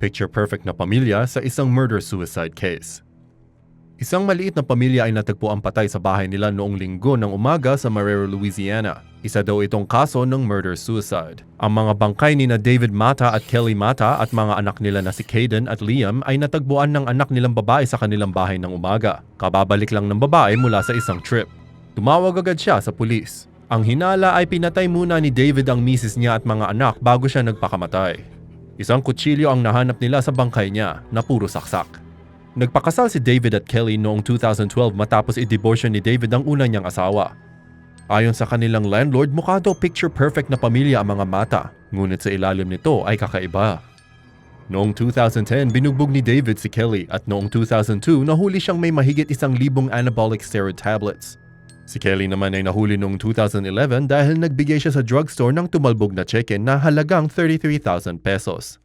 Picture-perfect na pamilya sa isang murder-suicide case. Isang maliit na pamilya ay natagpo ang patay sa bahay nila noong linggo ng umaga sa Marrero, Louisiana. Isa daw itong kaso ng murder-suicide. Ang mga bangkay ni na David Mata at Kelly Mata at mga anak nila na si Caden at Liam ay natagpuan ng anak nilang babae sa kanilang bahay ng umaga. Kababalik lang ng babae mula sa isang trip. Tumawag agad siya sa pulis. Ang hinala ay pinatay muna ni David ang misis niya at mga anak bago siya nagpakamatay. Isang kutsilyo ang nahanap nila sa bangkay niya na puro saksak. Nagpakasal si David at Kelly noong 2012 matapos i-divorce ni David ang una niyang asawa. Ayon sa kanilang landlord, mukha daw picture-perfect na pamilya ang mga mata, ngunit sa ilalim nito ay kakaiba. Noong 2010, binugbog ni David si Kelly at noong 2002, nahuli siyang may mahigit isang libong anabolic steroid tablets. Si Kelly naman ay nahuli noong 2011 dahil nagbigay siya sa drugstore ng tumalbog na cheque na halagang 33,000 pesos.